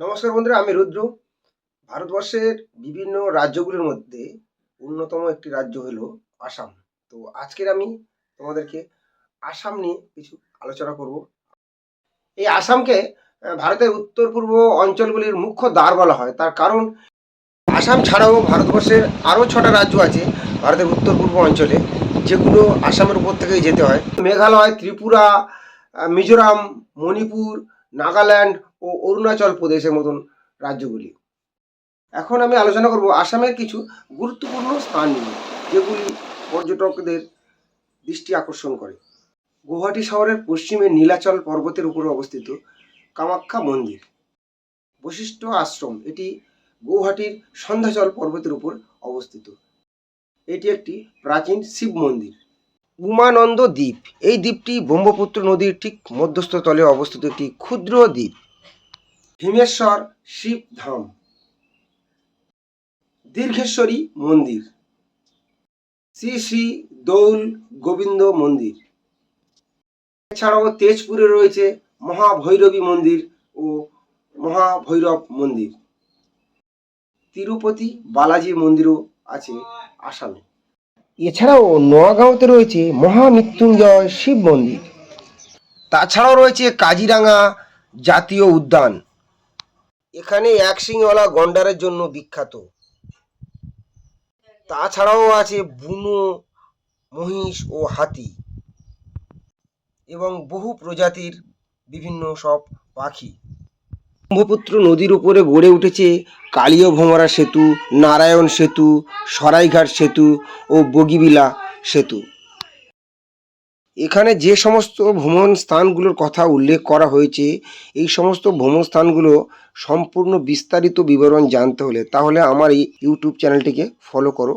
নমস্কার বন্ধুরা, আমি রুদ্র। ভারতবর্ষের বিভিন্ন রাজ্যগুলির মধ্যে অন্যতম একটি রাজ্য হলো আসাম। তো আজকের আমি তোমাদেরকে আসাম নিয়ে কিছু আলোচনা করব। এই আসামকে ভারতের উত্তর পূর্ব অঞ্চলগুলির মুখ্য দ্বার বলা হয়। তার কারণ, আসাম ছাড়াও ভারতবর্ষের আরও ছটা রাজ্য আছে ভারতের উত্তর পূর্ব অঞ্চলে, যেগুলো আসামের উপর থেকেই যেতে হয়। মেঘালয়, ত্রিপুরা মিজোরাম, মণিপুর নাগাল্যান্ড ও অরুণাচল প্রদেশের মতন রাজ্যগুলি। এখন আমি আলোচনা করব আসামের কিছু গুরুত্বপূর্ণ স্থান নিয়ে, যেগুলি পর্যটকদের দৃষ্টি আকর্ষণ করে। গুয়াহাটি শহরের পশ্চিমে নীলাচল পর্বতের উপরে অবস্থিত কামাখ্যা মন্দির। বশিষ্ঠ আশ্রম, এটি গৌহাটির সন্ধ্যাচল পর্বতের উপর অবস্থিত। এটি একটি প্রাচীন শিব মন্দির। উমানন্দ দ্বীপ। এই দ্বীপটি ব্রহ্মপুত্র নদীর ঠিক মধ্যস্থ তলে অবস্থিত একটি ক্ষুদ্র দ্বীপ। ভীমেশ্বর শিব ধাম দীর্ঘেশ্বরী মন্দির। শ্রী শ্রী দৌল গোবিন্দ মন্দির। এছাড়াও তেজপুরে রয়েছে মহাভৈরবী মন্দির ও মহাভৈরব মন্দির। তিরুপতি বালাজি মন্দিরও আছে আসামে। এছাড়াও নোয়াগাঁওতে রয়েছে মহামৃত্যুঞ্জয় শিব মন্দির। তাছাড়াও রয়েছে কাজিরাঙা জাতীয় উদ্যান। এখানে এক সিংওয়ালা গন্ডারের জন্য বিখ্যাত। তাছাড়াও আছে বুনো, মহিষ ও হাতি এবং বহু প্রজাতির বিভিন্ন সব পাখি। ব্রহ্মপুত্র নদীর উপরে গড়ে উঠেছে কালীয় ভোমরা সেতু, নারায়ণ সেতু, সরাইঘাট সেতু ও বগিবিলা সেতু। এখানে যে সমস্ত ভ্রমণ স্থানগুলোর কথা উল্লেখ করা হয়েছে, এই সমস্ত ভ্রমণ স্থানগুলো সম্পূর্ণ বিস্তারিত বিবরণ জানতে হলে তাহলে আমার এই ইউটিউব চ্যানেলটিকে ফলো করো।